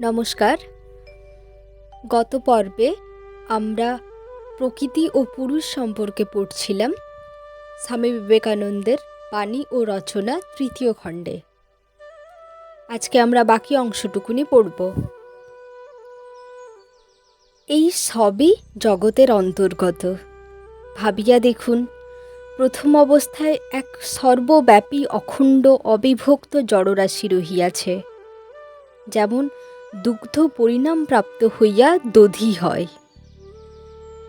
নমস্কার। গত পর্বে আমরা প্রকৃতি ও পুরুষ সম্পর্কে পড়ছিলাম স্বামী বিবেকানন্দের বাণী ও রচনা তৃতীয় খণ্ডে। আজকে আমরা বাকি অংশটুকুনি পড়ব। এই সবই জগতের অন্তর্গত। ভাবিয়া দেখুন, প্রথম অবস্থায় এক সর্বব্যাপী অখণ্ড অবিভক্ত জড়রাশি রহিয়াছে। যেমন দুগ্ধ পরিণামপ্রাপ্ত হইয়া দধি হয়।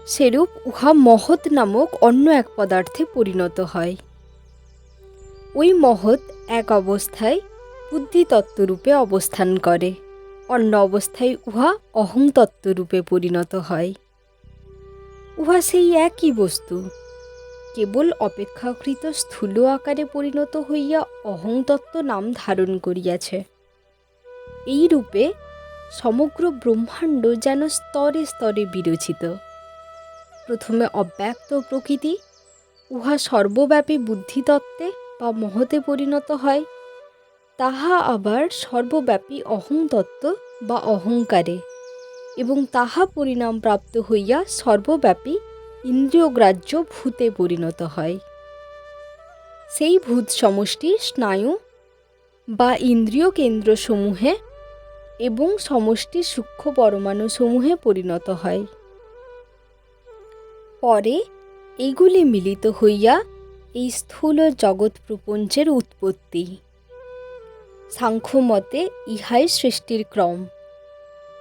সেরূপ উহা মহৎ নামক অন্য এক পদার্থে পরিণত হয়। ওই মহৎ এক অবস্থায় বুদ্ধিতত্ত্বরূপে অবস্থান করে। অন্য অবস্থায় উহা অহংতত্ত্বরূপে পরিণত হয়। উহা সেই একই বস্তু। কেবল অপেক্ষাকৃত স্থূল আকারে পরিণত হইয়া অহংতত্ত্ব নাম ধারণ করিয়াছে। এই রূপে সমগ্র ব্রহ্মাণ্ড যেন স্তরে স্তরে বিরচিত। প্রথমে অব্যক্ত প্রকৃতি, উহা সর্বব্যাপী বুদ্ধিতত্ত্বে বা মহতে পরিণত হয়, তাহা আবার সর্বব্যাপী অহংতত্ত্ব বা অহংকারে, এবং তাহা পরিণাম প্রাপ্ত হইয়া সর্বব্যাপী ইন্দ্রিয়গ্রাহ্য ভূতে পরিণত হয়। সেই ভূত সমষ্টি স্নায়ু বা ইন্দ্রিয় কেন্দ্রসমূহে এবং সমষ্টি সূক্ষ্ম পরমাণুসমূহে পরিণত হয়। পরে এইগুলি মিলিত হইয়া এই স্থূল জগৎ প্রপঞ্চের উৎপত্তি। সাংখ্যমতে ইহাই সৃষ্টির ক্রম।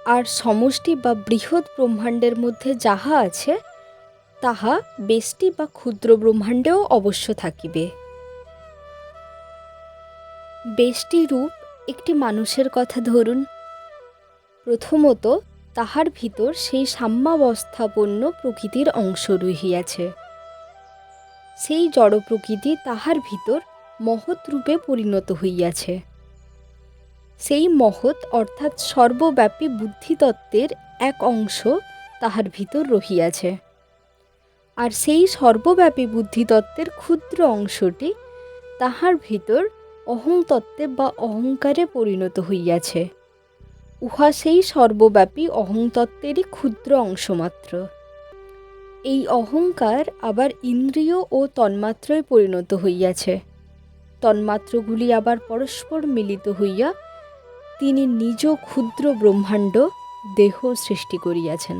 আর সমষ্টি বা বৃহৎ ব্রহ্মাণ্ডের মধ্যে যাহা আছে, তাহা বেষ্টি বা ক্ষুদ্র ব্রহ্মাণ্ডেও অবশ্য থাকিবে। বেষ্টি রূপ একটি মানুষের কথা ধরুন প্রথমত তাহার ভিতর সেই সাম্যাবস্থাপন্ন প্রকৃতির অংশ রহিয়াছে। সেই জড় প্রকৃতি তাহার ভিতর মহৎ রূপে পরিণত হইয়াছে। সেই মহৎ অর্থাৎ সর্বব্যাপী বুদ্ধিতত্ত্বের এক অংশ তাহার ভিতর রহিয়াছে। আর সেই সর্বব্যাপী বুদ্ধিতত্ত্বের ক্ষুদ্র অংশটি তাহার ভিতর অহংতত্ত্বে বা অহংকারে পরিণত হইয়াছে। উহা সেই সর্বব্যাপী অহংতত্ত্বেরই ক্ষুদ্র অংশমাত্র। এই অহংকার আবার ইন্দ্রিয় ও তন্মাত্রায় পরিণত হইয়াছে। তন্মাত্রগুলি আবার পরস্পর মিলিত হইয়া তিনি নিজ ক্ষুদ্র ব্রহ্মাণ্ড দেহ সৃষ্টি করিয়াছেন।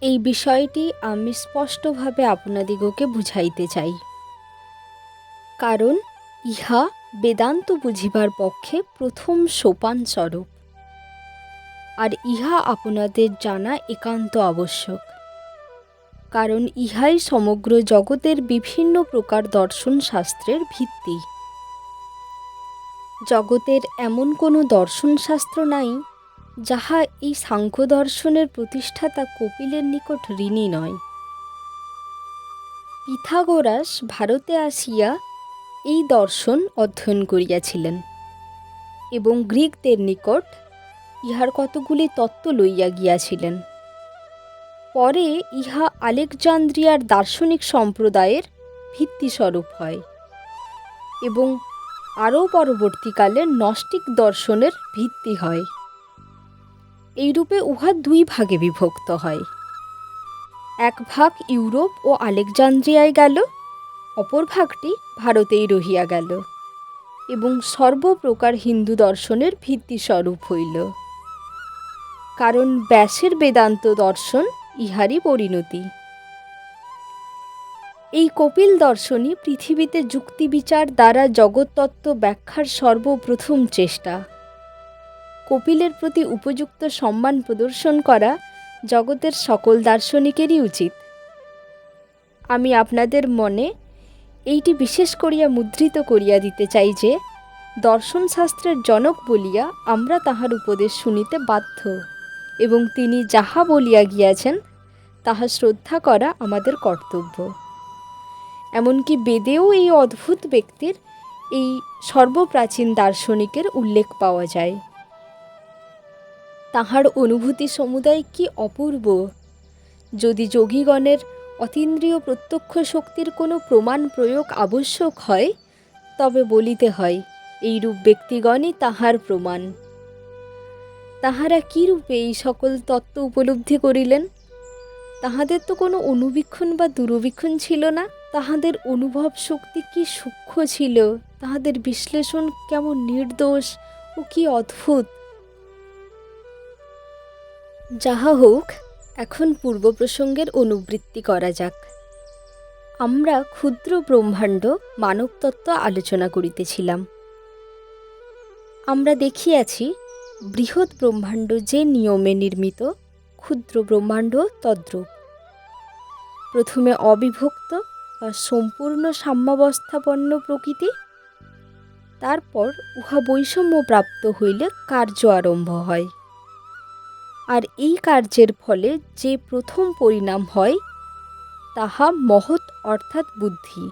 এই বিষয়টি আমি স্পষ্টভাবে আপনাদিগকে বুঝাইতে চাই। কারণ ইহা বেদান্ত বুঝিবার পক্ষে প্রথম সোপান স্বরূপ। আর ইহা আপনাদের জানা একান্ত আবশ্যক। কারণ ইহাই সমগ্র জগতের বিভিন্ন প্রকার দর্শন শাস্ত্রের ভিত্তি। জগতের এমন কোনো দর্শনশাস্ত্র নাই, যাহা এই সাংখ্য দর্শনের প্রতিষ্ঠাতা কপিলের নিকট ঋণী নয়। পিথাগোরাস ভারতে আসিয়া এই দর্শন অধ্যয়ন করিয়াছিলেন। এবং গ্রিকদের নিকট ইহার কতগুলি তত্ত্ব লইয়া গিয়াছিলেন। পরে ইহা আলেকজান্দ্রিয়ার দার্শনিক সম্প্রদায়ের ভিত্তিস্বরূপ হয় এবং আরও পরবর্তীকালে নস্টিক দর্শনের ভিত্তি হয়। এইরূপে উহা দুই ভাগে বিভক্ত হয়। এক ভাগ ইউরোপ ও আলেকজান্দ্রিয়ায় গেল অপর ভাগটি ভারতেই রহিয়া গেল এবং সর্বপ্রকার হিন্দু দর্শনের ভিত্তিস্বরূপ হইল। কারণ ব্যাসের বেদান্ত দর্শন ইহারই পরিণতি। এই কপিল দর্শনই পৃথিবীতে যুক্তিবিচার দ্বারা জগৎতত্ত্ব ব্যাখ্যার সর্বপ্রথম চেষ্টা। কপিলের প্রতি উপযুক্ত সম্মান প্রদর্শন করা জগতের সকল দার্শনিকেরই উচিত। আমি আপনাদের মনে এইটি বিশেষ করিয়া মুদ্রিত করিয়া দিতে চাই যে, দর্শনশাস্ত্রের জনক বলিয়া আমরা তাহার উপদেশ শুনিতে বাধ্য। এবং তিনি যাহা বলিয়া গিয়াছেন, তাহা শ্রদ্ধা করা আমাদের কর্তব্য। এমনকি বেদেও এই অদ্ভুত ব্যক্তির এই সর্বপ্রাচীন দার্শনিকের উল্লেখ পাওয়া যায়। তাহার অনুভূতি সমুদায় কি অপূর্ব! যদি যোগীগণের অতীন্দ্রিয় প্রত্যক্ষ শক্তির কোনো প্রমাণ প্রয়োগ আবশ্যক হয়? তবে বলিতে হয়, এইরূপ ব্যক্তিগণই তাহার প্রমাণ। তাহারা কি রূপে এই সকল তত্ত্ব উপলব্ধি করিলেন? তাহাদের তো কোনো অনুবীক্ষণ বা দূরবীক্ষণ ছিল না। তাহাদের অনুভব শক্তি কি সূক্ষ্ম ছিল? তাহাদের বিশ্লেষণ কেমন নির্দোষ ও কি অদ্ভুত? যাহা হোক এখন পূর্ব প্রসঙ্গের অনুবৃত্তি করা যাক। আমরা ক্ষুদ্র ব্রহ্মাণ্ড মানবতত্ত্ব আলোচনা করিতেছিলাম। আমরা দেখিয়াছি, বৃহৎ ব্রহ্মাণ্ড যে নিয়মে নির্মিত, ক্ষুদ্র ব্রহ্মাণ্ড তদ্রূপ। প্রথমে অবিভক্ত বা সম্পূর্ণ সাম্যাবস্থাপন্ন প্রকৃতি, তারপর উহা বৈষম্য প্রাপ্ত হইলে কার্য আরম্ভ হয়। আর এই কার্যের ফলে যে প্রথম পরিণাম হয়, তাহা মহৎ অর্থাৎ বুদ্ধি।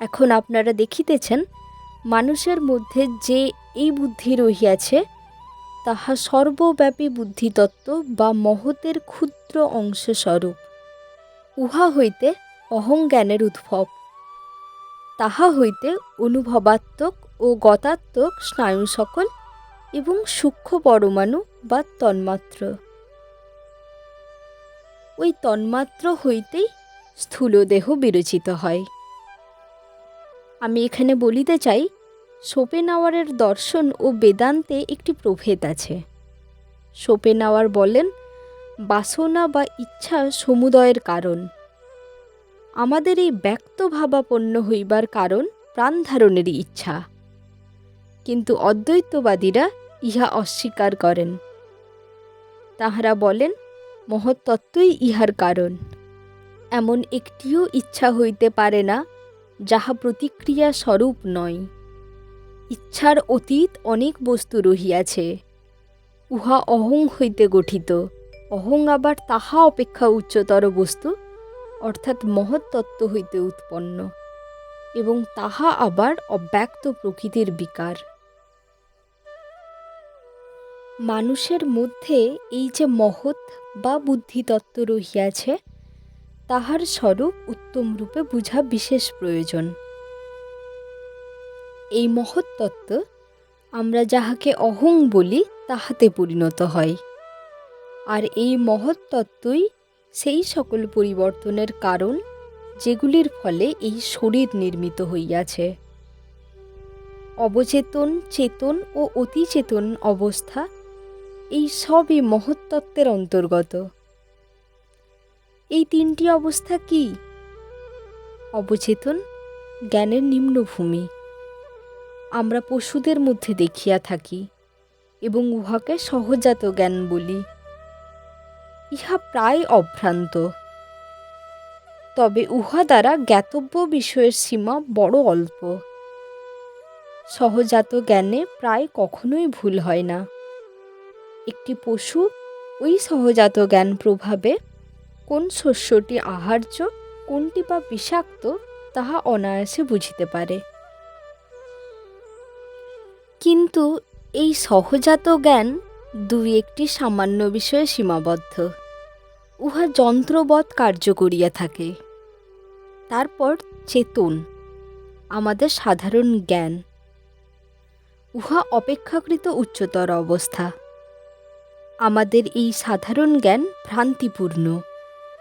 এখন আপনারা দেখিতেছেন, মানুষের মধ্যে যে এই বুদ্ধি রহিয়াছে, তাহা সর্বব্যাপী বুদ্ধিতত্ত্ব বা মহতের ক্ষুদ্র অংশস্বরূপ। উহা হইতে অহংজ্ঞানের উদ্ভব। তাহা হইতে অনুভবাত্মক ও গতাত্মক স্নায়ু সকল এবং সূক্ষ্ম পরমাণু বা তন্মাত্র। ওই তন্মাত্র হইতেই স্থূল দেহ বিরচিত হয়। আমি এখানে বলিতে চাই, শোপেনাওয়ারের দর্শন ও বেদান্তে একটি প্রভেদ আছে। শোপেনাওয়ার বলেন, বাসনা বা ইচ্ছা সমুদয়ের কারণ। আমাদের এই ব্যক্ত ভাবাপন্ন হইবার কারণ প্রাণধারণেরই ইচ্ছা। কিন্তু অদ্বৈতবাদীরা ইহা অস্বীকার করেন। তাহারা বলেন মহত্তত্ত্বই ইহার কারণ। এমন একটিও ইচ্ছা হইতে পারে না, যাহা প্রতিক্রিয়া স্বরূপ নয়। ইচ্ছার অতীত অনেক বস্তু রহিয়াছে। উহা অহং হইতে গঠিত। অহং আবার তাহা অপেক্ষা উচ্চতর বস্তু, অর্থাৎ মহত্তত্ত্ব হইতে উৎপন্ন। এবং তাহা আবার অব্যক্ত প্রকৃতির বিকার। মানুষের মধ্যে এই যে মহৎ বা বুদ্ধিতত্ত্ব রহিয়াছে, তাহার স্বরূপ উত্তম রূপে বুঝা বিশেষ প্রয়োজন। এই মহৎ তত্ত্ব আমরা যাহাকে অহং বলি, তাহাতে পরিণত হয়। আর এই মহৎ তত্ত্বই সেই সকল পরিবর্তনের কারণ, যেগুলির ফলে এই শরীর নির্মিত হইয়াছে। অবচেতন, চেতন ও অতিচেতন অবস্থা এই সবই মহত্তত্ত্বের অন্তর্গত। এই তিনটি অবস্থা কি? অবচেতন জ্ঞানের নিম্নভূমি। আমরা পশুদের মধ্যে দেখিয়া থাকি এবং উহাকে সহজাত জ্ঞান বলি। ইহা প্রায় অভ্রান্ত। তবে উহা দ্বারা জ্ঞাতব্য বিষয়ের সীমা বড় অল্প। সহজাত জ্ঞানে প্রায় কখনোই ভুল হয় না। একটি পশু ওই সহজাত জ্ঞান প্রভাবে কোন শস্যটি আহার্য, কোনটি বা বিষাক্ত তাহা অনায়াসে বুঝিতে পারে। কিন্তু এই সহজাত জ্ঞান দুই একটি সামান্য বিষয়ে সীমাবদ্ধ। উহা যন্ত্রবৎ কার্য করিয়া থাকে। তারপর চেতন, আমাদের সাধারণ জ্ঞান। উহা অপেক্ষাকৃত উচ্চতর অবস্থা। আমাদের এই সাধারণ জ্ঞান ভ্রান্তিপূর্ণ।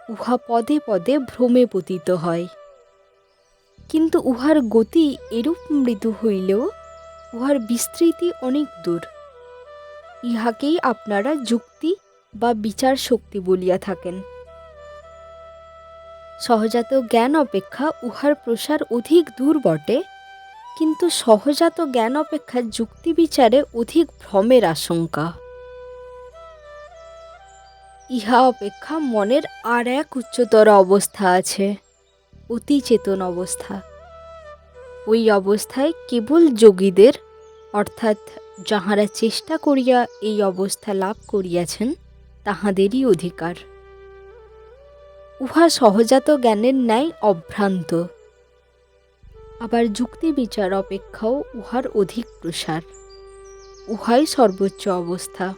উহা পদে পদে ভ্রমে পতিত হয়। কিন্তু উহার গতি এরূপ মৃদু হইলেও উহার বিস্তৃতি অনেক দূর। ইহাকেই আপনারা যুক্তি বা বিচার শক্তি বলিয়া থাকেন। সহজাত জ্ঞান অপেক্ষা উহার প্রসার অধিক দূর বটে, কিন্তু সহজাত জ্ঞান অপেক্ষা যুক্তি বিচারে অধিক ভ্রমের আশঙ্কা। ইহা অপেক্ষা মনের আর এক উচ্চতর অবস্থা আছে, অতি চেতন অবস্থা। ওই অবস্থায় কেবল যোগীদের, অর্থাৎ যাহারা চেষ্টা করিয়া এই অবস্থা লাভ করিয়াছেন, তাহাদেরই অধিকার। উহা সহজাত জ্ঞানের ন্যায় অভ্রান্ত। আবার যুক্তি বিচার অপেক্ষাও উহার অধিক প্রসার। উহাই সর্বোচ্চ অবস্থা।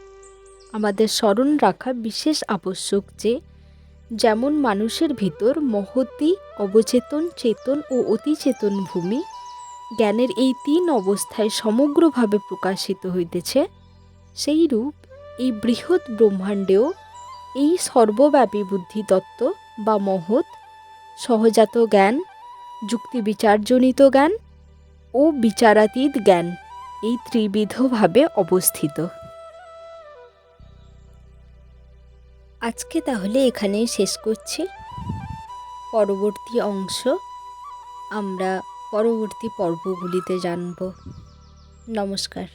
আমাদের স্মরণ রাখা বিশেষ আবশ্যক যে, যেমন মানুষের ভিতর মহতি, অবচেতন, চেতন ও অতিচেতন ভূমি জ্ঞানের এই তিন অবস্থায় সমগ্রভাবে প্রকাশিত হইতেছে, সেই রূপ এই বৃহৎ ব্রহ্মাণ্ডেও এই সর্বব্যাপী বুদ্ধিতত্ত্ব বা মহৎ, সহজাত জ্ঞান যুক্তি বিচারজনিত জ্ঞান ও বিচারাতীত জ্ঞান এই ত্রিবিধভাবে অবস্থিত। আজকে তাহলে এখানে শেষ করছি। পরবর্তী অংশ আমরা পরবর্তী পর্বগুলিতে জানব। নমস্কার।